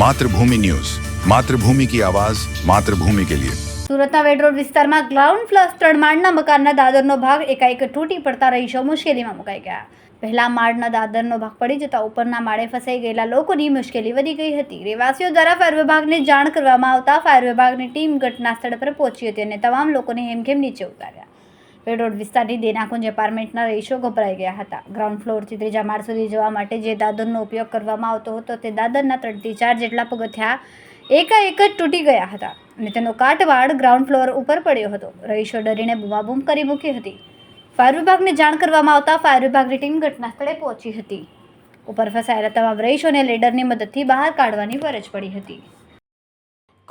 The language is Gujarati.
માતૃભૂમિ ન્યૂઝ. માતૃભૂમિ કી આવાજ, માતૃભૂમિ કે લિયે. સુરતના વેડરોડ વિસ્તારમાં ગ્રાઉન્ડ ફ્લસ ત્રણ માળના મકાનના દાદરનો ભાગ એકાએક તૂટી પડતા રહીશો મુશ્કેલીમાં મુકાઈ ગયા. પહેલા માળના દાદરનો ભાગ પડી જતા ઉપરના માળે ફસાઈ ગયેલા લોકોની મુશ્કેલી વધી ગઈ હતી. રહેવાસીઓ દ્વારા ફાયર વિભાગને જાણ કરવામાં આવતા ફાયર વિભાગની ટીમ ઘટના સ્થળ પર પહોંચી હતી અને તમામ લોકોને હેમખેમ નીચે ઉતાર્યા. વેડ રોડ વિસ્તારની દેનાકુંજ એપાર્ટમેન્ટના રહીશો ગભરાઈ ગયા હતા. ગ્રાઉન્ડ ફ્લોરથી ત્રીજા માળ સુધી જવા માટે જે દાદરનો ઉપયોગ કરવામાં આવતો હતો તે દાદરના ત્રણથી ચાર જેટલા પગથિયા એકાએક જ તૂટી ગયા હતા અને તેનો કાટવાડ ગ્રાઉન્ડ ફ્લોર ઉપર પડ્યો હતો. રહીશો ડરીને બૂમાબૂમ કરી મૂકી હતી. ફાયર વિભાગને જાણ કરવામાં આવતા ફાયર વિભાગની ટીમ ઘટના સ્થળે પહોંચી હતી. ઉપર ફસાયેલા તમામ રહીશોને લેડરની મદદથી બહાર કાઢવાની ફરજ પડી હતી.